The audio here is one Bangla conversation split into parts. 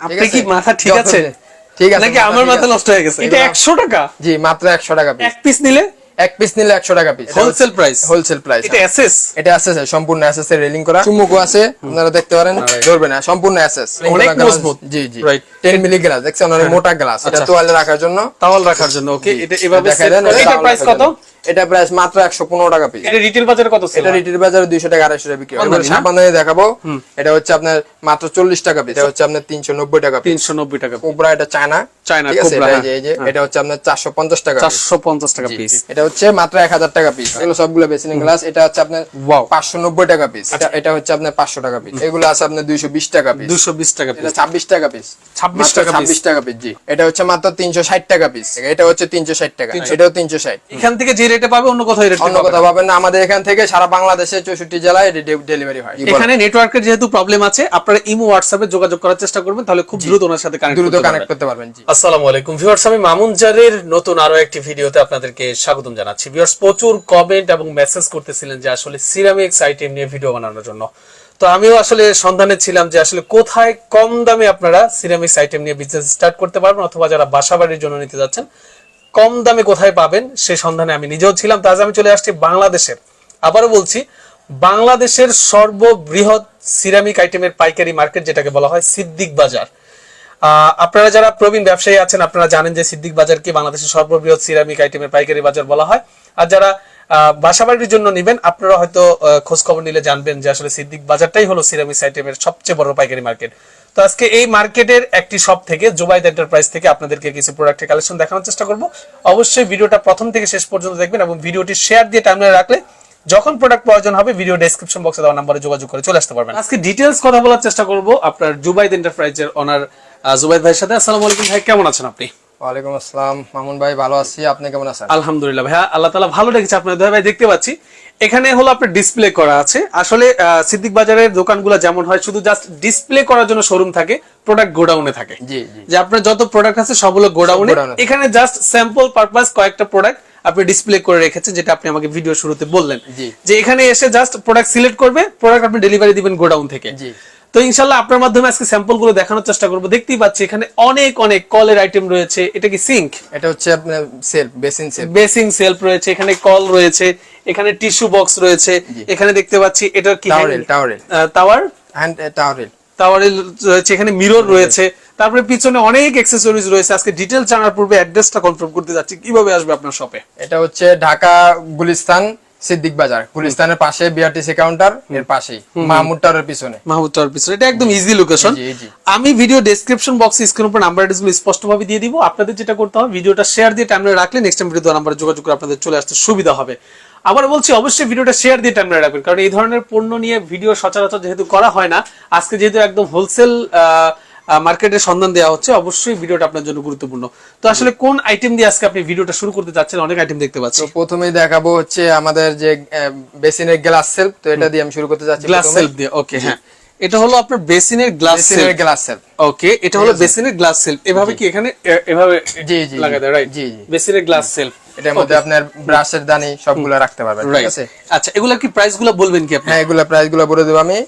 আপনি কি মাথা ঠিক আছে? ঠিক আছে নাকি আমার মাথা নষ্ট হয়ে গেছে? এটা এগুলো- একশো টাকা? জি মাত্র একশো টাকা এক পিস নিলে? এক পিস নিলে একশো টাকা piece wholesale price wholesale price এটা এসএস এটা আছে সম্পূর্ণ এসএস এর রেলিং করা। চুমুকও আছে আপনারা দেখতে পারেন। ধরবে না সম্পূর্ণ এসএস অনেক মজবুত। জি জি। Right. 10 মিলি গ্লাস দেখছেন? অনেক মোটা গ্লাস এটা আচ্ছা। তোয়ালে রাখার জন্য। তাওয়াল রাখার জন্য ওকে এটা এভাবে করে। এটা প্রাইস কত? জন্য। এটা প্রাইস মাত্র 115 টাকা পিস এটা রিটেল বাজারে কত সেল এটা রিটেল বাজারে 200 টাকা 250 টাকা বিক্রি হয় এবার সাবানে দেখাবো এটা হচ্ছে আপনার মাত্র 40 টাকা পিস এটা হচ্ছে আপনার 390 টাকা পিস তিনশো নব্বই টাকা কোবরা এটা চায়না চায়না, কোবরা, এটা হ্যাঁ। এই যে- এই যে এটা হচ্ছে আপনার 450 টাকা piece। চারশো পঞ্চাশ টাকা পিস এটা হচ্ছে মাত্র 1000 টাকা পিস এগুলো সবগুলো বেসিন গ্লাস এটা হচ্ছে আপনার Wow. 590 টাকা পিস এটা এটা হচ্ছে আপনার 500 টাকা পিস এগুলো আছে আপনার 220 টাকা পিস দুশো বিশ টাকা এটা পিস 26 টাকা পিস 26 টাকা piece। 26 টাকা পিস জি এটা হচ্ছে মাত্র 360 টাকা পিস এটা হচ্ছে 360 টাকা 360 এটাও 360 এখান থেকে যে রেটে পাবে অন্য কোথাও রেট অন্য কথা পাবেন না। আমাদের এখান থেকে সারা বাংলাদেশে 64 জেলায় ডেলিভারি হয়। এখানে নেটওয়ার্কের যেহেতু প্রবলেম আছে আপনারা ইমো হোয়াটসঅ্যাপে যোগাযোগ করার চেষ্টা করবেন তাহলে খুব দ্রুত ওনার সাথে কানেক্ট দ্রুত কানেক্ট করতে পারবেন জি। আসসালামু আলাইকুম। ভিউয়ার্স আমি মামুন জারের নতুন আরও একটি ভিডিওতে আপনাদেরকে স্বাগতম জানাচ্ছি। ভিউয়ার্স প্রচুর কমেন্ট এবং মেসেজ করতেছিলেন যে আসলে সিরামিক্স আইটেম নিয়ে ভিডিও বানানোর জন্য। তো আমিও আসলে সন্ধানে ছিলাম যে আসলে কোথায় কম দামে আপনারা সিরামিক্স আইটেম নিয়ে বিজনেস স্টার্ট করতে পারবেন অথবা যারা বাসাবাড়ির জন্য নিতে যাচ্ছেন কম দামে কোথায় পাবেন সে সন্ধানে আমি নিজেও ছিলাম তাজ আমি চলে আসছি বাংলাদেশের। আবারও বলছি, বাংলাদেশের সর্ববৃহৎ সিরামিক আইটেমের পাইকারি মার্কেট যেটাকে বলা হয় সিদ্দিক বাজার। আপনারা যারা প্রবীণ ব্যবসায়ী আছেন, আপনারা জানেন যে সিদ্দিক বাজারকে বাংলাদেশের সর্ববৃহৎ সিরামিক আইটেমের পাইকারি বাজার বলা হয়। আর যারা বাসাবাড়ির জন্য নেবেন, আপনারা হয়তো খোঁজ খবর নিলে জানবেন যে আসলে সিদ্দিক বাজারটাই হলো সিরামিক আইটেমের সবচেয়ে বড় পাইকারি মার্কেট। তো আজকে এই মার্কেটের একটি শপ থেকে জুবাইদ এন্টারপ্রাইজ থেকে আপনাদেরকে কিছু প্রোডাক্টের কালেকশন দেখানোর চেষ্টা করব। অবশ্যই ভিডিওটা প্রথম থেকে শেষ পর্যন্ত দেখবেন এবং ভিডিওটি শেয়ার দিয়ে টাইমলাইনে রাখলে যখন প্রোডাক্ট প্রয়োজন হবে ভিডিও ডেসক্রিপশন বক্সে দেওয়া নাম্বারে যোগাযোগ করে চলে আসতে পারবেন। আজকে ডিটেলস কথা বলার চেষ্টা করব আপনার জুবাইদ এন্টারপ্রাইজের ওনার জুবাইদ ভাইয়ের সাথে। আসসালামু আলাইকুম ভাই কেমন আছেন আপনি? ওয়ালাইকুম আসসালাম। মামুন ভাই ভালো আছি। আপনি কেমন আছেন? আলহামদুলিল্লাহ ভাইয়া আল্লাহ তালা ভালো রেখেছে আপনার ভাই দেখতে পাচ্ছি। এখানে হলো আপনার ডিসপ্লে করা আছে। আসলে সিদ্দিক বাজারের দোকানগুলো যেমন হয় শুধু জাস্ট ডিসপ্লে করার জন্য শোরুম থাকে প্রোডাক্ট গোডাউনে থাকে। যে আপনার যত প্রোডাক্ট আছে সবগুলো গোডাউনে। এখানে জাস্ট স্যাম্পল পারপাস কয়েকটা প্রোডাক্ট আপনি ডিসপ্লে করে রেখেছেন যেটা আপনি আমাকে ভিডিও শুরুতে বললেন। যে এখানে এসে জাস্ট প্রোডাক্ট সিলেক্ট করবে প্রোডাক্ট আপনি ডেলিভারি দিবেন গোডাউন থেকে। জি। তো ইনশাল্লাহ আপনার মাধ্যমে আজকে স্যাম্পলগুলো দেখানোর চেষ্টা করব। দেখতেই পাচ্ছি এখানে অনেক অনেক কলের আইটেম রয়েছে। এটা কি সিঙ্ক এটা হচ্ছে আপনার shelf basin shelf basin shelf রয়েছে এখানে কল রয়েছে এখানে টিস্যু বক্স রয়েছে। এখানে দেখতে পাচ্ছি এটা কি towel rail towel rail towel hand towel rail towel rail রয়েছে এখানে মিরর রয়েছে। তারপরে পিছনে অনেক অ্যাক্সেসরিজ রয়েছে। আজকে ডিটেল জানার পূর্বে অ্যাড্রেসটা কনফার্ম করতে যাচ্ছি। কীভাবে আসবে আপনার শপে এটা হচ্ছে ঢাকা গুলিস্তান সিদ্দিক বাজার গুলিস্তানের পাশে বিআরটিসি কাউন্টার এর পাশেই। মাহমুদ টাওয়ারের পিছনে। মাহমুদ পিছনে। এটা একদম ইজি লোকেশন। আমি ভিডিও ডেসক্রিপশন বক্সে স্ক্রিন উপর নাম্বার অ্যাড্রেসগুলো স্পষ্টভাবে দিয়ে দিব। আপনাদের যেটা করতে হবে ভিডিওটা শেয়ার দিয়ে টাইমে রাখলে নেক্সট টাইম ভিডিও নাম্বারে যোগাযোগ করে আপনাদের চলে আসতে সুবিধা হবে। আবার বলছি অবশ্যই ভিডিওটা শেয়ার দিয়ে টাইমে রাখবেন। কারণ এই ধরনের পণ্য নিয়ে ভিডিও সচরাচর যেহেতু করা হয় না আজকে যেহেতু একদম হোলসেল মার্কেটের সন্ধান দেওয়া হচ্ছে অবশ্যই ভিডিওটা আপনার জন্য গুরুত্বপূর্ণ। তো আসলে কোন আইটেম দিয়ে আজকে আপনি ভিডিওটা শুরু করতে যাচ্ছেন অনেক আইটেম দেখতে পাচ্ছি। তো প্রথমেই দেখাবো হচ্ছে আমাদের যে বেসিনের গ্লাস সেলফ তো এটা দিয়ে আমি শুরু করতে যাচ্ছি গ্লাস সেলফ দিয়ে ওকে হ্যাঁ। এটা হলো আপনার বেসিনের গ্লাস বেসিনের সেলফ। Glass shelf. ওকে এটা হলো বেসিনের গ্লাস সেলফ। এভাবে কি এখানে এভাবে জি, জি, দেয় রাইট জি, জি। বেসিনের গ্লাস সেলফ। এটার মধ্যে আপনার ব্রাশের দানি সবগুলো রাখতে পারবেন ঠিক আছে? আচ্ছা এগুলার কি প্রাইসগুলো বলবেন কি আপনি? হ্যাঁ এগুলা প্রাইসগুলো বলে দেবো আমি।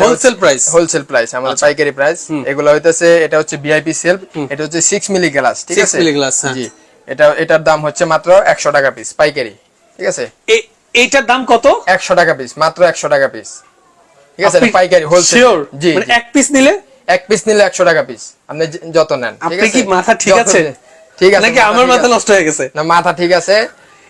Wholesale price? হোলসেল প্রাইস আমাদের পাইকারি প্রাইস এগুলো হইতেছে এটা হচ্ছে ভিআইপি সেলফ এটা হচ্ছে সিক্স মিলি গ্লাস ঠিক 6 আছে? মিলি glass, হ্যাঁ। জি। এটা এটার দাম হচ্ছে মাত্র একশো টাকা পিস পাইকারি ঠিক আছে? এইটার দাম কত? একশো টাকা পিস মাত্র একশো টাকা পিস ঠিক আছে? পাইকারি হোলসেল জি মানে এক পিস নিলে? এক পিস নিলে একশো টাকা পিস আপনি যত নেন ঠিক আপনি আছে? কি মাথা ঠিক আছে। ঠিক আছে নাকি আমার মাথা নষ্ট হয়ে গেছে? না মাথা ঠিক আছে।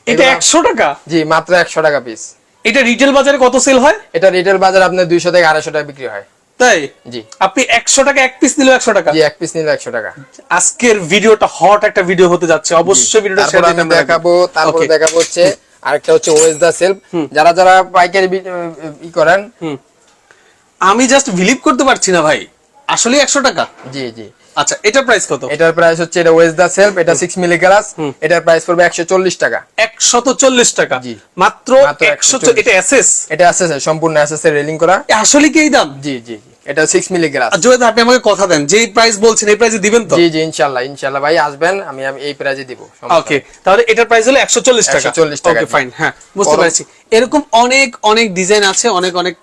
এটা এগুলো- একশো টাকা? জি মাত্র একশো টাকা পিস এটা রিটেল বাজারে কত সেল হয়? এটা রিটেল বাজার আপনার দুইশো থেকে আড়াইশো টাকা বিক্রি হয়। তাই? জি। আপনি একশো টাকা এক পিস নিলেও একশো টাকা? জি এক পিস নিলে একশো টাকা। আজকের ভিডিওটা হট একটা ভিডিও হতে যাচ্ছে। অবশ্যই ভিডিওটা শেয়ার আমি দিতে দেখাবো তারপর. দেখাবো হচ্ছে আরেকটা হচ্ছে ওয়েস দা সেলফ যারা যারা পাইকারি ই করেন। আমি জাস্ট বিলিভ করতে পারছি না ভাই। আসলে একশো টাকা? জি জি। আচ্ছা এটার প্রাইস কত? এটার প্রাইস হচ্ছে এটা ওয়েজ দা সেলফ এটা সিক্স মিলি গ্লাস এটার প্রাইস পড়বে একশো চল্লিশ টাকা। একশত চল্লিশ টাকা। জি। মাত্র মাত্র একশো 140 এটা এসএস এটা এসএস সম্পূর্ণ এসএস এর রেলিং করা। আসলে কি এই দাম? জি জি। এটা সিক্স মিলি গ্লাস আর জুয়েদ আপনি আমাকে কথা দেন। যেই প্রাইস বলছেন এই প্রাইসে দিবেন তো? জি জি ইনশাল্লাহ ইনশাল্লাহ ভাই আসবেন আমি এই প্রাইজে দিব ওকে তাহলে এটার প্রাইস হলো একশো চল্লিশ টাকা। 140 টাকা, ওকে ফাইন হ্যাঁ বুঝতে পেরেছি। এরকম অনেক অনেক ডিজাইন আছে অনেক অনেক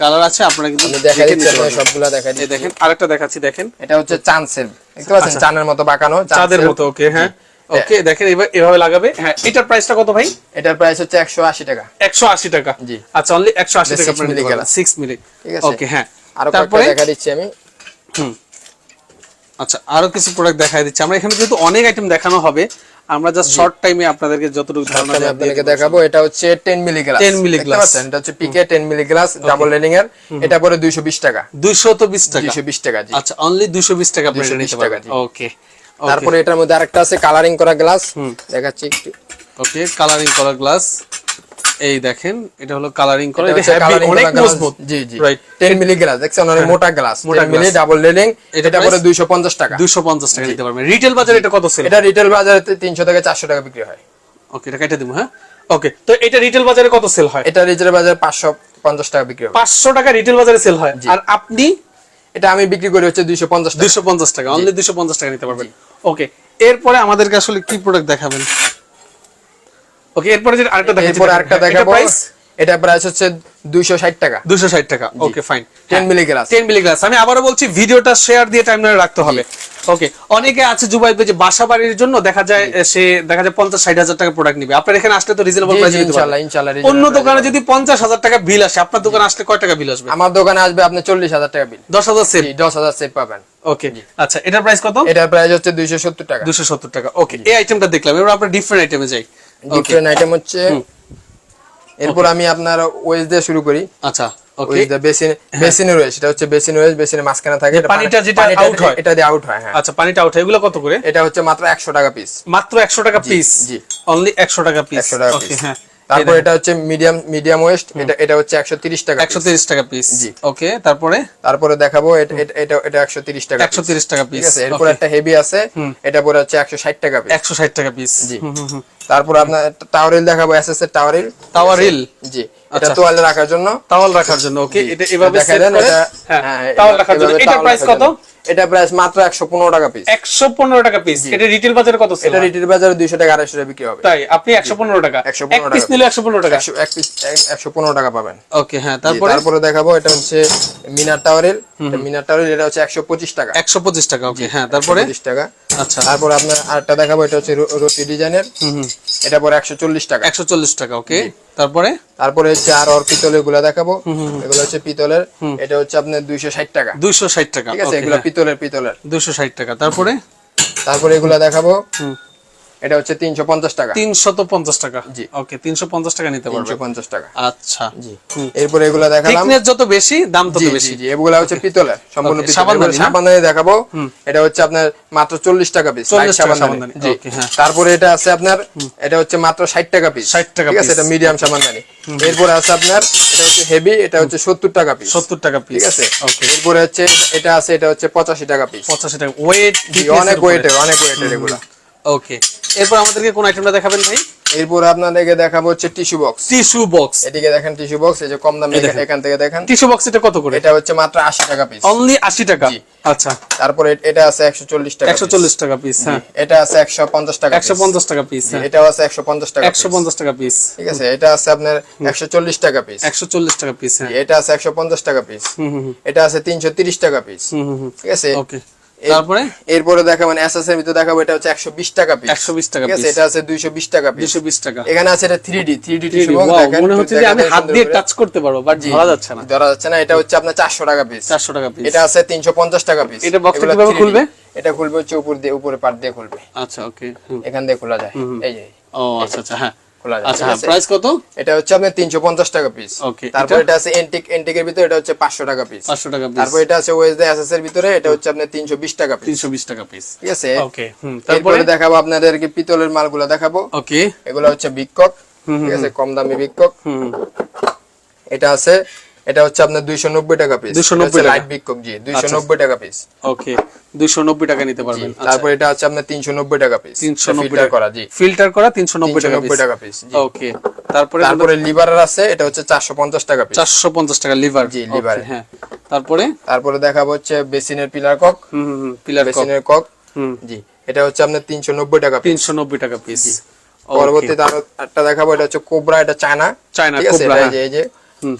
কালার আছে আপনারা কিন্তু দেখে নিতে সবগুলা দেখা এই দেখেন আরেকটা দেখাচ্ছি দেখেন। এটা হচ্ছে চান সেল দেখতে পাচ্ছেন? চানের মতো বাঁকানো চাঁদের মতো ওকে হ্যাঁ। ওকে দেখেন এবার এভাবে লাগাবে। হ্যাঁ এটার প্রাইসটা কত ভাই? এটার প্রাইস হচ্ছে একশো আশি টাকা। একশো আশি টাকা। জি। আচ্ছা অনলি একশো আশি এটা টাকা 6 মিলি গেলা। মিলি ঠিক আছে? ওকে হ্যাঁ। আরও তারপরে? দেখা দিচ্ছি আমি। আচ্ছা আরও কিছু প্রোডাক্ট দেখাই দিচ্ছি। আমরা এখানে যেহেতু অনেক আইটেম দেখানো হবে আমরা জাস্ট শর্ট টাইমে আপনাদেরকে যতটুকু ধারণা আপনাদেরকে দেখাবো। এটা হচ্ছে 10 মিলি গ্লাস 10 মিলি। এটা হচ্ছে PK 10 milli glass double railing এর। এটা পরে 220 টাকা। 220 টাকা। 220 টাকা জি। আচ্ছা অনলি 220 টাকা আপনি এটা 220 নিতে পারবেন। ওকে তারপরে এটার মধ্যে আরেকটা আছে কালারিং করা গ্লাস দেখাচ্ছি একটু। ওকে কালারিং করা গ্লাস এই দেখেন এটা হলো কালারিং করা এটা হচ্ছে coloring অনেক মজবুত। জি জি। রাইট 10 মিলি গ্লাস দেখছেন অনেক মোটা গ্লাস মোটা মিলি ডাবল রেলিং এটা পরে 250 টাকা। 250 টাকা নিতে পারবেন। রিটেল বাজারে এটা কত সেল এটা রিটেল বাজারে 300 থেকে 400 টাকা বিক্রি হয়। ওকে এটা কেটে দেবো হ্যাঁ? ওকে তো এটা রিটেল বাজারে কত সেল হয়? এটা রিটেল বাজারে 550 টাকা বিক্রি হয় 500 টাকা রিটেল বাজারে সেল হয়। আর আপনি? এটা আমি বিক্রি করি হচ্ছে 250 টাকা। 250 টাকা অনলি 250 টাকা নিতে পারবেন। ওকে এরপরে আমাদেরকে আসলে কি প্রোডাক্ট দেখাবেন? ওকে এরপরে আরেকটা দেখাচ্ছি এরপর আরেকটা দেখাবো। প্রাইস এটা প্রাইস হচ্ছে 260 টাকা। 260 টাকা। Okay fine 10 milli glass 10 milli glass আমি আবারও বলছি ভিডিওটা শেয়ার দিয়ে টাইমলাইনে রাখতে হবে। ওকে অনেকে আছে জুবাই যে বাসা বাড়ির জন্য দেখা যায় সে দেখা যায় 50 60 হাজার টাকা প্রোডাক্ট নিবে। আপনার এখানে আসলে তো রিজনেবল প্রাইস দিতে ইনশাআল্লাহ, পারবেন ইনশাআল্লাহ, অন্য দোকানে যদি 50 হাজার টাকা বিল আসে আপনার দোকানে আসলে কয় টাকা বিল আসবে? আমার দোকানে আসবে আপনি 40000 টাকা বিল 10000 সেভ জি 10000 সেভ পাবেন। ওকে আচ্ছা এটার প্রাইস কত? এটার প্রাইস হচ্ছে 270 টাকা। 270 টাকা। ওকে এই আইটেমটা দেখলাম। এবার আমরা ডিফারেন্ট আইটেমে যাই। ডিফারেন্ট আইটেম হচ্ছে এরপর আমি আপনার ওয়েজ দিয়ে শুরু করি। আচ্ছা বেসিন বেসিনের ওয়েজ এটা হচ্ছে বেসিন ওয়েজ বেসিনের মাঝখানে থাকে এটা পানিটা যেটা পানিটা হয়। এটা দিয়ে আউট হয় হ্যাঁ। আচ্ছা পানিটা উঠে এগুলো কত করে? এটা হচ্ছে মাত্র 100 টাকা পিস মাত্র 100 টাকা পিস জি। অনলি 100 টাকা পিস 100 টাকা পিস হ্যাঁ। তারপর এটা হচ্ছে মিডিয়াম মিডিয়াম ওয়েস্ট এটা এটা হচ্ছে 130 টাকা piece। 130 টাকা পিস জি। ওকে তারপরে? তারপরে দেখাবো এটা এটা- এটা এটা 130 টাকা 130 টাকা ঠিক পিস আছে? এরপর একটা হেভি আছে এটা পরে হচ্ছে 160 টাকা পিস 160 টাকা পিস জি। তারপর আপনার টাওয়ারিল দেখাবো এসএস এর টাওয়ারিল টাওয়ারিল জি। এটা আচ্ছা। তোয়ালে রাখার জন্য। টাওয়াল রাখার জন্য ওকে এটা এভাবে দেখা সেট করে? হ্যাঁ হ্যাঁ, টাওয়াল রাখার জন্য। এটা প্রাইস কত। এটা প্রাইস মাত্র 115 টাকা পিস 115 টাকা পিস এটা রিটেল বাজারে কত এটা রিটেল বাজারে 200 টাকা 250 টাকা বিক্রি হবে। তাই আপনি 115 টাকা। 115 এক পিস টাকা। নিলে 115 টাকা। 100 এক পিস 115 টাকা পাবেন। ওকে হ্যাঁ তারপরে? তারপরে দেখাবো এটা হচ্ছে মিনার টাওয়ারেল মিনার টাওয়ারেল এটা হচ্ছে 125 টাকা। 125 টাকা ওকে হ্যাঁ তারপরে? 125 টাকা। আচ্ছা। তারপর আপনার আরেকটা দেখাবো এটা হচ্ছে রোটি ডিজাইনের। এটা পরে 140 টাকা। 140 টাকা ওকে তারপরে? তারপরে হচ্ছে আর ওর পিতলেরগুলা দেখাবো। এগুলো হচ্ছে পিতলের। এটা হচ্ছে আপনার 260 টাকা। 260 টাকা ঠিক আছে এগুলো পিতলের পিতলের। 260 টাকা। তারপরে? তারপরে এগুলা দেখাবো। এটা হচ্ছে 350 টাকা। 350 টাকা? জি। ওকে 350 টাকা নিতে পারবে। 350 টাকা। আচ্ছা। জি। এরপরে এগুলা দেখালাম। থিকনেস যত বেশি দাম তত বেশি। জি এগুলা হচ্ছে পিতলের সম্পূর্ণ পিতলের। সাবানদানি দেখাবো। এটা হচ্ছে আপনার মাত্র 40 টাকা পিস 40 টাকা সাবানদানি, জি। হ্যাঁ। তারপরে এটা আছে আপনার এটা হচ্ছে মাত্র 60 টাকা পিস 60 টাকা ঠিক আছে? এটা মিডিয়াম সাবানদানি। এরপরে আছে আপনার এটা হচ্ছে হেভি এটা হচ্ছে 70 টাকা পিস 70 টাকা পিস ঠিক আছে? ওকে এরপরে হচ্ছে এটা আছে এটা হচ্ছে 85 টাকা পিস 85 টাকা। ওয়েট অনেক ওয়েটের অনেক ওয়েটের এগুলা। ওকে এরপর আমাদেরকে কোন আইটেমটা দেখাবেন ভাই? এরপর আপনাদেরকে দেখাবো হচ্ছে টিস্যু বক্স। Tissue box. এদিকে দেখেন টিস্যু বক্স এই যে কম দামে এখান থেকে দেখেন। টিস্যু বক্স এটা কত করে? এটা হচ্ছে মাত্র 80 টাকা পিস অনলি 80 টাকা? আচ্ছা। তারপরে এটা আছে 140 টাকা piece। 140 টাকা পিস হ্যাঁ। এটা আছে 150 টাকা 150 টাকা পিস হ্যাঁ। এটাও আছে 150 টাকা 150 টাকা পিস ঠিক আছে এটা আছে আপনার 140 টাকা পিস 140 টাকা পিস হ্যাঁ। এটা আছে 150 টাকা পিস এটা আছে 330 টাকা পিস ঠিক আছে? ওকে তারপরে? এরপরে দেখাবো এসএস এর ভিতরে দেখাবো এটা হচ্ছে 120 টাকা পিস 120 টাকা আছে এটা আছে 220 টাকা পিস 220 টাকা। এখানে আছে এটা 3D 3D টিস্যু দেখেন মনে হচ্ছে যে আমি হাত দিয়ে টাচ করতে পারব বাট ধরা যাচ্ছে না। ধরা যাচ্ছে না এটা হচ্ছে আপনার 400 টাকা পিস 400 টাকা পিস এটা আছে 350 টাকা পিস এটা box কীভাবে খুলবে? এটা খুলবে হচ্ছে উপর দিয়ে উপরে পাট দিয়ে খুলবে। আচ্ছা ওকে এখান দিয়ে খোলা যায়। এই যে। ও আচ্ছা আচ্ছা হ্যাঁ। খোলা আচ্ছা ঠিক আছে? প্রাইস কত? এটা হচ্ছে আপনার 350 টাকা পিস Okay, তারপর এটা? এটা আছে এন্টিক এন্টিকের ভিতরে এটা হচ্ছে 500 টাকা পিস 500 টাকা পিস তারপর এটা আছে ওয়েজ দে এসএস এর ভিতরে এটা হচ্ছে আপনার 320 টাকা পিস 320 টাকা পিস ঠিক আছে? ওকে তারপরে? তারপরে দেখাবো আপনাদেরকে পিতলের মালগুলো দেখাবো। ওকে এগুলো হচ্ছে বিকক ঠিক আছে? কম দামি বিকক এটা আছে এটা হচ্ছে আপনার 290 টাকা পিস 290 টাকা। লাইট বিকক জি 290 টাকা পিস ওকে 290 টাকা নিতে পারবেন। আচ্ছা। তারপর এটা আছে আপনার 390 টাকা পিস 390 ফিল্টার টাকা। করা জি। ফিল্টার করা 390 টাকা 390 টাকা পিস জি। ওকে তারপরে তারপরে লিভারের আছে এটা হচ্ছে 450 টাকা পিস 450 টাকা লিভার জি, liver। হ্যাঁ। তারপরে? তারপরে দেখাবো হচ্ছে বেসিনের পিলার কক হুম হুম পিলার বেসিনের কক হুম। জি এটা হচ্ছে আপনার তিনশো নব্বই টাকা piece। তিনশো নব্বই টাকা পিস পরবর্তীতে আরও একটা দেখাবো এটা হচ্ছে কোবরা এটা চায়না। চায়না, কোবরা, এই যে এই যে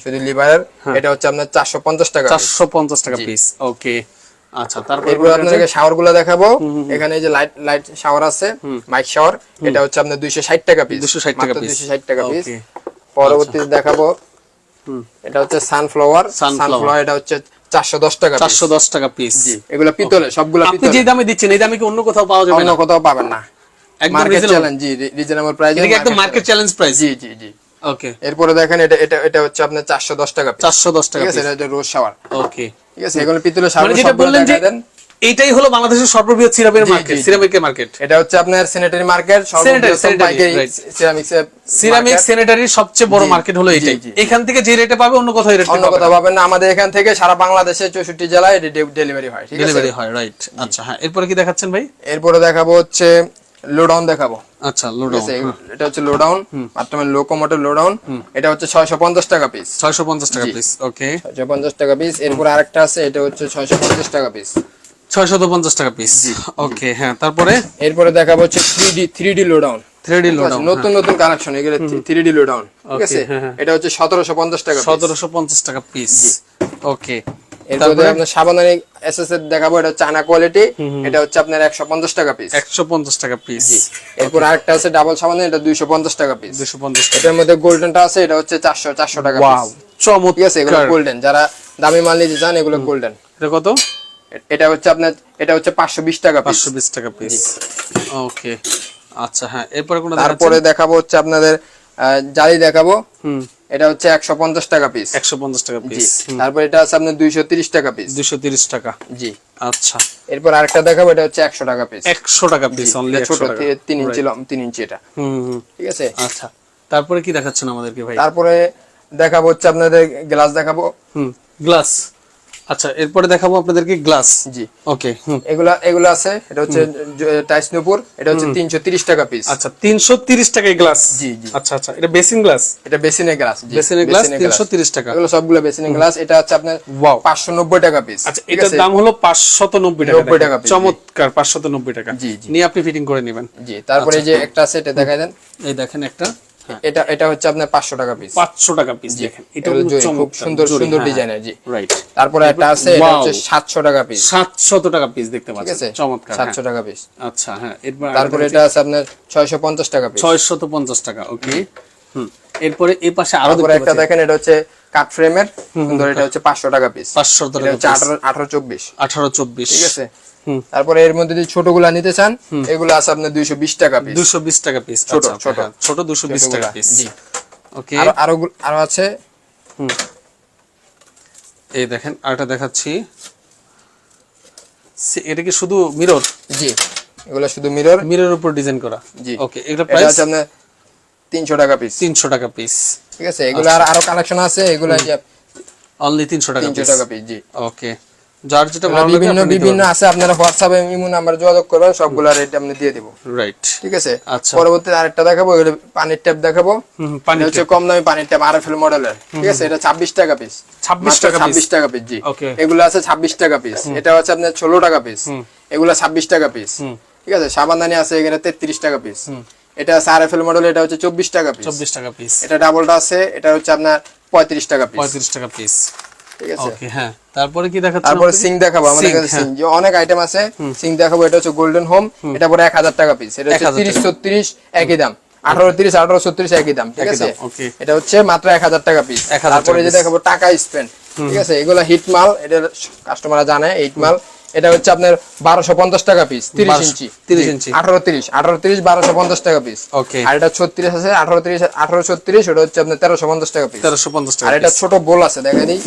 শুধু লিভারের এটা হচ্ছে আপনার চারশো পঞ্চাশ টাকা চারশো পঞ্চাশ টাকা পিস ওকে আচ্ছা তারপরে এরপর আপনাদেরকে শাওয়ারগুলো দেখাবো এখানে যে লাইট লাইট শাওয়ার আছে মাইক শাওয়ার এটা হচ্ছে আপনার দুইশো ষাট টাকা পিস 260 টাকা piece। দুইশো ষাট টাকা পিস পরবর্তীতে দেখাবো। এটা হচ্ছে সানফ্লাওয়ার সানফ্লাওয়ার এটা হচ্ছে চারশো দশ টাকা চারশো দশ টাকা পিস এগুলো পিতলে সবগুলো আপনি যে দামে দিচ্ছেন এই দামে কি অন্য কোথাও পাওয়া যাবে অন্য কোথাও পাবেন না। একদম রিজনেবল প্রাইস একদম মার্কেট চ্যালেঞ্জ প্রাইস জি জি জি। ওকে এরপরে দেখেন এটা এটা এটা হচ্ছে আপনার চারশো দশ টাকা piece। চারশো দশ টাকা ঠিক আছে এটা রোজ শাওয়ার। ওকে ঠিক আছে এগুলো পিতলের শাওয়ার মানে যেটা বললেন যে এইটাই হলো বাংলাদেশের সর্ববৃহৎ সিরামের মার্কেট। সিরামিকের মার্কেট এটা হচ্ছে আপনার sanitary market right. Ceramics ceramic স্যানিটারির সবচেয়ে বড় মার্কেট হলো এটাই। এখান থেকে যে রেটে পাবে অন্য কোথাও রেট অন্য কথা পাবেন না। আমাদের এখান থেকে সারা বাংলাদেশে চৌষট্টি জেলায় ডেলিভারি হয় ঠিক আছে? ডেলিভারি হয় রাইট আচ্ছা হ্যাঁ এরপরে কি দেখাচ্ছেন ভাই? এরপরে দেখাবো হচ্ছে লোডাউন দেখাবো। আচ্ছা লোড ঠিক আছে? এটা হচ্ছে লোডাউন মাধ্যমে লোকোমোটিভ লোডাউন এটা হচ্ছে ছয়শো পঞ্চাশ টাকা পিস ছয়শো পঞ্চাশ টাকা পিস ওকে ছয়শো পঞ্চাশ টাকা পিস এরপর আরেকটা আছে এটা হচ্ছে ছয়শো পঞ্চাশ টাকা পিস ছয়শত পঞ্চাশ টাকা পিস ওকে হ্যাঁ তারপরে? এরপরে দেখাবো হচ্ছে থ্রি ডি থ্রি ডি লোডাউন থ্রি ডি লোড নতুন নতুন কালেকশন এগুলো থ্রি ডি লোডাউন ঠিক আছে? হ্যাঁ, হ্যাঁ। এটা হচ্ছে সতেরোশো পঞ্চাশ টাকা piece। সতেরোশো পঞ্চাশ টাকা পিস ওকে এরপরে আপনার এসএসএর দেখাবো এটা কোয়ালিটি এটা হচ্ছে আপনার একশো পঞ্চাশ টাকা পিস একশো পঞ্চাশ টাকা পিস এরপর আরেকটা আছে ডাবল সাবান এটা দুইশো পঞ্চাশ টাকা পিস দুশো পঞ্চাশ টাকা। এটার মধ্যে গোল্ডেনটা আছে এটা হচ্ছে টাকা piece। আছে এগুলো গোল্ডেন যারা দামি মাল নিতে চান এগুলো গোল্ডেন এটা কত? এটা হচ্ছে আপনার এটা হচ্ছে পাঁচশো বিশ টাকা পিস পাঁচশো বিশ টাকা পিস ওকে আচ্ছা হ্যাঁ এরপরে কোনো তারপরে দেখাবো হচ্ছে আপনাদের জালি দেখাবো। হুম। এটা হচ্ছে একশো পঞ্চাশ টাকা পিস একশো পঞ্চাশ টাকা পিস তারপর এটা আছে আপনার দুইশো তিরিশ টাকা পিস দুইশো তিরিশ টাকা। জি। আচ্ছা। এরপর আরেকটা দেখাবো এটা হচ্ছে একশো টাকা পিস একশো টাকা পিস অনলি ছোট তিন ইঞ্চি লম- তিন ইঞ্চি এটা। ঠিক আছে? আচ্ছা। তারপরে কি দেখাচ্ছেন আমাদেরকে ভাই? তারপরে দেখাবো হচ্ছে আপনাদের গ্লাস দেখাবো। হুম গ্লাস আচ্ছা এরপরে দেখাবো আপনাদেরকে গ্লাস। জি। ওকে এগুলা এগুলো আছে এটা হচ্ছে টাইস নুপুর এটা হচ্ছে তিনশো তিরিশ টাকা পিস আচ্ছা তিনশো তিরিশ টাকায় গ্লাস? জি, জি। আচ্ছা আচ্ছা এটা বেসিন গ্লাস? এটা বেসিনের গ্লাস বেসিনের গ্লাস তিনশো তিরিশ টাকা। এগুলো সবগুলো বেসিনের গ্লাস এটা হচ্ছে আপনার Wow. পাঁচশো নব্বই টাকা পিস আচ্ছা এটার দাম হলো পাঁচশত নব্বই টাকা। 90 টাকা। চমৎকার পাঁচশত নব্বই টাকা। জি, জি। নিয়ে আপনি ফিটিং করে নেবেন। জি তারপরে আচ্ছা। যে একটা আছে এটা দেখাই দেন। এই দেখেন একটা। এটা এটা হচ্ছে আপনার পাঁচশো টাকা পিস পাঁচশো টাকা পিস দেখেন। এটা খুব সুন্দর সুন্দর ডিজাইনের জি। রাইট তারপরে একটা আছে এটা হচ্ছে সাতশো টাকা পিস 700 টাকা পিস দেখতে পাচ্ছেন। চমৎকার সাতশো হ্যাঁ। টাকা পিস আচ্ছা হ্যাঁ তারপর এটা আছে আপনার ছয়শো পঞ্চাশ টাকা পিস ছয়শত পঞ্চাশ টাকা ওকে হুম। এরপরে এই পাশে আরও একটা দেখেন এটা হচ্ছে কাট ফ্রেমের সুন্দর এটা হচ্ছে পাঁচশো টাকা পিস পাঁচশো এটা টাকা হচ্ছে আঠারো আঠারো চব্বিশ। আঠারো চব্বিশ। ঠিক আছে? তারপরে এর মধ্যে যদি ছোটগুলা নিতে চান এগুলো আছে আপনার দুইশো বিশ টাকা পিস দুশো বিশ টাকা পিস ছোট, আচ্ছা, ছোট। হ্যাঁ, ছোট দুশো বিশ টাকা পিস জি। ওকে আরও আরও আরও আছে? এই দেখেন আরেকটা দেখাচ্ছি। এটা কি শুধু মিরর জি এগুলো শুধু মিরর মিরর উপর ডিজাইন করা। জি। ওকে এটা এটা প্রাইস হচ্ছে আপনার তিনশো টাকা পিস তিনশো টাকা পিস ঠিক আছে এগুলো আর আরও কালেকশন আছে এগুলো যে অনলি তিনশো টাকা তিনশো পিস টাকা পিস জি। ওকে যার যেটা ভালো লাগে বিভিন্ন বিভিন্ন আছে আপনারা হোয়াটসঅ্যাপে ইমো নাম্বার যোগাযোগ করবেন সবগুলো রেট আপনি দিয়ে দেবো। রাইট ঠিক আছে? আচ্ছা। পরবর্তীতে আরেকটা দেখাবো পানির ট্যাপ দেখাবো। পানি হচ্ছে কম দামি পানির ট্যাপ আরএফএল মডেলের ঠিক আছে? এটা ছাব্বিশ টাকা পিস 26 টাকা piece? ছাব্বিশ টাকা পিস জি. এগুলো আছে ছাব্বিশ টাকা পিস এটা হচ্ছে আপনার ষোলো টাকা পিস এগুলো ছাব্বিশ টাকা পিস ঠিক আছে? সাবানদানি আছে এখানে তেত্রিশ টাকা পিস এটা আছে আরএফএল মডেল এটা হচ্ছে চব্বিশ টাকা পিস চব্বিশ টাকা পিস এটা ডাবলটা আছে এটা হচ্ছে আপনার পঁয়ত্রিশ টাকা পিস পঁয়ত্রিশ টাকা পিস ঠিক আছে? ওকে হ্যাঁ। তারপরে কি দেখাচ্ছেন তারপরে সিং দেখাবো আমাদের কাছে হ্যাঁ। সিং যে অনেক আইটেম আছে সিং দেখাবো এটা হচ্ছে গোল্ডেন হোম। এটা পরে এক হাজার টাকা পিস এটা হচ্ছে 1000 তিরিশ ছত্রিশ একই দাম। আঠারো তিরিশ আঠারো ছত্রিশ একই দাম। ঠিক আছে? okay. এটা হচ্ছে মাত্র এক হাজার টাকা পিস 1000 তারপরে যে দেখাবো টাকা স্পেন্ড ঠিক আছে? এগুলো হিট মাল এটা কাস্টমাররা জানে হিট মাল। এটা হচ্ছে আপনার বারোশো পঞ্চাশ টাকা পিস তিরিশ ইঞ্চি। 30 ইঞ্চি। আঠারো তিরিশ আঠারো তিরিশ বারোশো পঞ্চাশ টাকা পিস Okay. আর এটা ছত্রিশ আছে আঠারো তিরিশ আঠারো ছত্রিশ ওটা হচ্ছে আপনার তেরোশো পঞ্চাশ টাকা পিস তেরোশো পঞ্চাশ টাকা আর এটা ছোট বোল আছে দেখা দিই।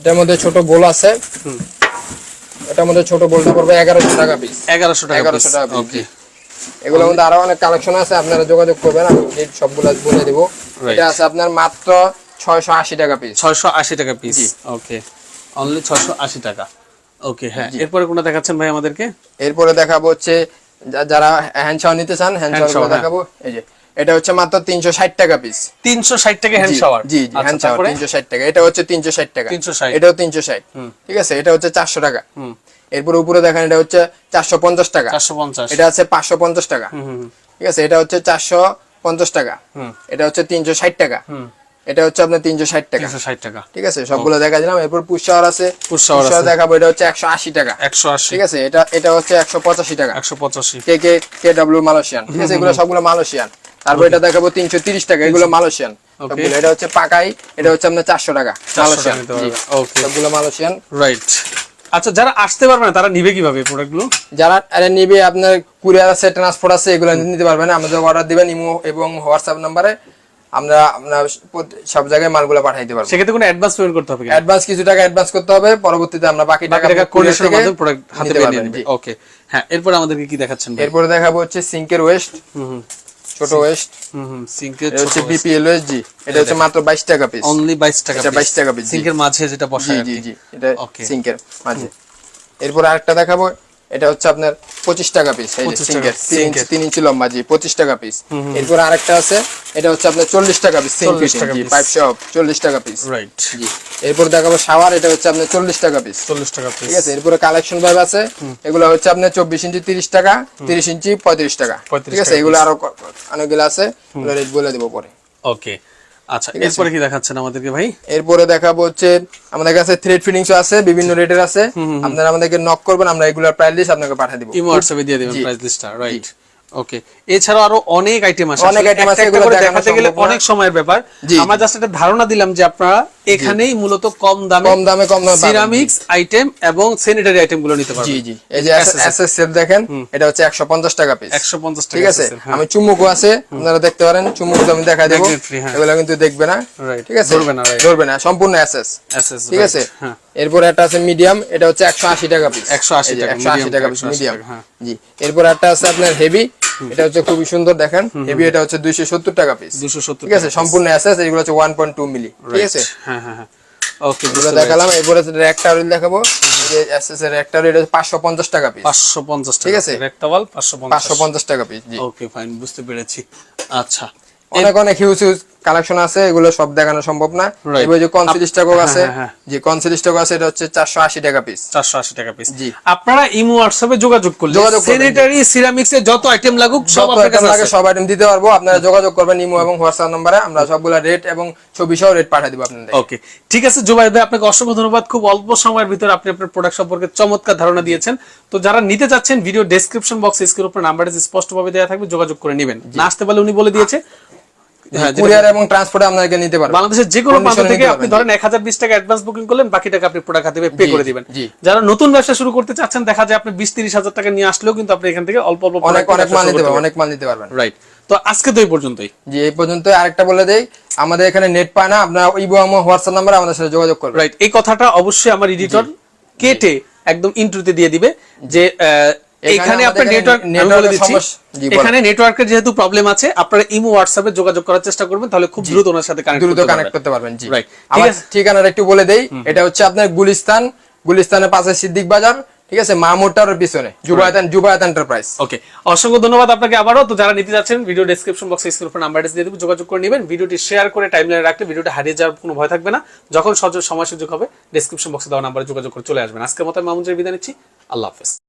এটার মধ্যে ছোট বোল আছে। এটার মধ্যে ছোট বোলটা পড়বে এগারোশো টাকা পিস এগারোশো টাকা এগারোশো টাকা পিস ওকে এগুলোর মধ্যে আরও অনেক কালেকশন আছে আপনারা যোগাযোগ করবেন আমি সবগুলো বলে দিব। এটা আছে আপনার মাত্র ছয়শো আশি টাকা পিস ছয়শো আশি টাকা পিস ওকে অনলি ছয়শো আশি টাকা। ওকে হ্যাঁ। এরপরে কোনটা দেখাচ্ছেন ভাই আমাদেরকে? এরপরে দেখাবো হচ্ছে যারা হ্যান্ড শাওয়ার নিতে চান হ্যান্ড শাওয়ার হ্যাঁ। দেখাবো। এই যে এটা হচ্ছে মাত্র তিনশো ষাট টাকা পিস তিনশো ষাট টাকা হ্যান্ড শাওয়ার জি জি হ্যান্ড শাওয়ার তিনশো ষাট টাকা। এটা হচ্ছে তিনশো ষাট টাকা। 360 এটাও তিনশো ষাট। ঠিক আছে? এটা হচ্ছে চারশো টাকা। হুম। এরপর উপরে দেখেন এটা হচ্ছে চারশো পঞ্চাশ টাকা। চারশো পঞ্চাশ। এটা আছে পাঁচশো পঞ্চাশ টাকা। ঠিক আছে? এটা হচ্ছে চারশো পঞ্চাশ টাকা। হুম। এটা হচ্ছে তিনশো ষাট টাকা। হুম। এটা হচ্ছে আপনার তিনশো ষাট টাকা। তিনশো ষাট টাকা। ঠিক আছে? সবগুলো দেখা দিলাম। এরপর পুষাওয়ার আছে। পুশ শাওয়ার দেখাবো এটা হচ্ছে একশো আশি টাকা। একশো আশি। ঠিক আছে? এটা এটা হচ্ছে একশো পঁচাশি টাকা। একশো পঁচাশি। K K K W Malaysian. ঠিক আছে? এগুলো সবগুলো মালয়েশিয়ান। তারপর এটা দেখাবো তিনশো তিরিশ টাকা। এগুলো মালয়েশিয়ান। এটা হচ্ছে পাকাই। এটা হচ্ছে আপনার চারশো টাকা। মালয়েশিয়ান। সবগুলো মালয়েশিয়ান। রাইট আচ্ছা যারা আসতে পারবে না তারা নিবে কীভাবে প্রোডাক্টগুলো যারা আরে নিবে আপনার কুরিয়ার আছে ট্রান্সপোর্ট আছে এগুলো নিতে পারবেন আমাদের অর্ডার দিবেন ইমো এবং হোয়াটসঅ্যাপ নাম্বারে। আমরা আমরা সব জায়গায় মালগুলো পাঠাইতে পারব। সেক্ষেত্রে কোনো অ্যাডভান্স পেমেন্ট করতে হবে? অ্যাডভান্স কিছু টাকা অ্যাডভান্স করতে হবে পরবর্তীতে আমরা বাকি টাকা কোরিয়ার মাধ্যমে প্রোডাক্ট হাতে পেয়ে পারবেন, নেবে। ওকে হ্যাঁ এরপর আমাদেরকে কি দেখাচ্ছেন? এরপরে দেখাবো হচ্ছে সিঙ্কের ওয়েস্ট হুম হুম। ছোট ওয়েস্ট হুম হুম সিঙ্কের এটা হচ্ছে বিপিএল ওয়েস্ট জি। এটা হচ্ছে মাত্র বাইশ টাকা পিস অনলি বাইশ টাকা এটা 22 টাকা জি। সিঙ্কের মাঝে যেটা জি বসায় জি জি। এটা. সিঙ্কের মাঝে। এরপর আরেকটা দেখাবো। এটা হচ্ছে আপনার পঁচিশ টাকা পিস এই যে 25 টাকা, সিঙ্কের তিন ইঞ্চি লম্বা জি পঁচিশ টাকা পিস এরপর আরেকটা আছে এটা হচ্ছে আপনার চল্লিশ টাকা পিস সিঙ্ক 40 টাকা জি piece। পাইপ সহ চল্লিশ টাকা পিস রাইট জি এরপর দেখাবো শাওয়ার এটা হচ্ছে আপনার চল্লিশ টাকা পিস চল্লিশ টাকা পিস ঠিক আছে এরপরে কালেকশন ভাবে আছে এগুলো হচ্ছে আপনার চব্বিশ ইঞ্চি তিরিশ টাকা তিরিশ ইঞ্চি পঁয়ত্রিশ টাকা। ঠিক আছে এগুলো আরও অনেকগুলো আছে রেট বলে দেবো পরে। ওকে আচ্ছা এরপরে কি দেখাচ্ছেন আমাদেরকে ভাই? এরপরে দেখাবো হচ্ছে আমাদের কাছে থ্রেড ফিটিংস আছে বিভিন্ন রেটের আছে। আপনারা আমাদেরকে নক করবেন আমরা এগুলোর প্রাইস লিস্ট আপনাকে পাঠিয়ে দিব। ইমো হোয়াটসঅ্যাপে দিয়ে দেবেন জি। প্রাইস লিস্টটা রাইট ওকে এছাড়াও আরও অনেক আইটেম আছে। অনেক item আছে, এগুলো দেখাতে গেলে অনেক সময়ের ব্যাপার। আমরা জাস্ট একটা ধারণা দিলাম যে আপনারা এখানেই মূলত কম দামে কম দামে কম দামে সিরামিক্স আইটেম এবং স্যানিটারি আইটেমগুলো নিতে পারবেন। জি জি। এই যে এসএস সেট দেখেন এটা হচ্ছে 150 টাকা পিস 150 টাকা ঠিক আছে? হ্যাঁ। আমি চুমুকও আছে আপনারা দেখতে পারেন চুমুক আমি দেখাই দেব। হ্যাঁ। এগুলো কিন্তু দেখবে না। ঠিক আছে? ধরবে না, ধরবে না সম্পূর্ণ এসএস SS, ঠিক আছে? হ্যাঁ। এরপর একটা আছে মিডিয়াম এটা হচ্ছে 180 টাকা পিস 180 টাকা, 180 medium টাকা পিস মিডিয়াম। জি। এরপর একটা আছে আপনার হেভি এটা হচ্ছে খুবই সুন্দর দেখেন। হেভি এটা হচ্ছে 270 টাকা পিস 270 ঠিক আছে সম্পূর্ণ এসএস এগুলো হচ্ছে 1.2 মিলি ঠিক আছে? হ্যাঁ হ্যাঁ হ্যাঁ। ওকে গুলো দেখালাম এরপরে রেক্টার দেখাবো। যে এসএস এর রেক্টার এটা হচ্ছে 550 টাকা পিস 550 টাকা ঠিক আছে। একটা ওয়াল 550 550 টাকা পিস জি। ওকে ফাইন বুঝতে পেরেছি। আচ্ছা। অনেক অনেক হিউজ হিউজ কালেকশন আছে এগুলো সব দেখানো সম্ভব না. এবার যে কনসিল স্টক হ্যাঁ, আছে। যে কনসিল স্টক আছে এটা হচ্ছে 480 টাকা পিস 480 টাকা পিস জি। আপনারা ইমো হোয়াটসঅ্যাপে যোগাযোগ করলে যোগাযোগ স্যানিটারি সিরামিক্স এর যত আইটেম লাগুক সব কাছে লাগে সব আইটেম দিতে পারব। আপনারা যোগাযোগ করবেন ইমো এবং হোয়াটসঅ্যাপ নম্বরে আমরা সবগুলা রেট এবং ছবি সহ রেট পাঠিয়ে দিব আপনাদের। ওকে ঠিক আছে জুবাইর ভাই আপনাকে অসংখ্য ধন্যবাদ। খুব অল্প সময়ের ভিতরে আপনি আপনার প্রোডাক্ট সম্পর্কে চমৎকার ধারণা দিয়েছেন। তো যারা নিতে চাচ্ছেন ভিডিও ডেসক্রিপশন বক্সে স্ক্রিন উপর নাম্বারটা স্পষ্টভাবে দেওয়া থাকবে যোগাযোগ করে নেবেন। না আসতে পারলে উনি বলে দিয়েছে। কুরিয়ার এবং ট্রান্সপোর্টে আপনাদেরকে নিতে পারবেন বাংলাদেশের যে কোনো প্রান্ত থেকে আপনি ধরেন এক হাজার বিশ টাকা অ্যাডভান্স বুকিং করলেন বাকি টাকা আপনি প্রোডাক্ট হাতে পে করে দিবেন। যারা নতুন ব্যবসা শুরু করতে চাচ্ছেন দেখা যায় আপনি বিশ তিরিশ হাজার টাকা নিয়ে আসলেও কিন্তু আপনি এখান থেকে অল্প অল্প অনেক অনেক মাল নিতে পারবেন অনেক মাল নিতে পারবেন। রাইট তো আজকে তো এই পর্যন্তই। জি এই পর্যন্ত আরেকটা বলে দেই। আমাদের এখানে নেট পায় না আপনারা ইবো এবং হোয়াটসঅ্যাপ নাম্বারে আমাদের সাথে যোগাযোগ করবেন। রাইট এই কথাটা অবশ্যই আমার এডিটর কেটে একদম ইন্ট্রোতে দিয়ে দিবে যে এখানে আপনার নেটওয়ার্ক বলে দিচ্ছি। এখানে নেটওয়ার্কের যেহেতু প্রবলেম আছে আপনারা ইমো হোয়াটসঅ্যাপে যোগাযোগ করার চেষ্টা করবেন তাহলে খুব দ্রুত ওনার সাথে কানেক্ট দ্রুত কানেক্ট করতে পারবেন জি। আমার ঠিকানাটা একটু বলে দেই এটা হচ্ছে আপনার গুলিস্তান গুলিস্তানের পাশে সিদ্দিক বাজার ঠিক আছে মামুরটার পিছনে জুবায়াত জুবায়াত এন্টারপ্রাইজ ওকে অসংখ্য ধন্যবাদ আপনাকে আবারও। তো যারা নিতে যাচ্ছেন ভিডিও ডেসক্রিপশন বক্সে স্ক্রিন উপর নাম্বার দিয়ে দেবো যোগাযোগ করে নেবেন। ভিডিওটি শেয়ার করে টাইমলাইনে রাখলে ভিডিওটা হারিয়ে যাওয়ার কোনো ভয় থাকবে না। যখন সহজ সময় সুযোগ হবে ডেসক্রিপশন বক্সে দেওয়া নাম্বারে যোগাযোগ করে চলে আসবেন। আজকের মতো আমি মামুনের বিদায় নিচ্ছি। আল্লাহ হাফেজ।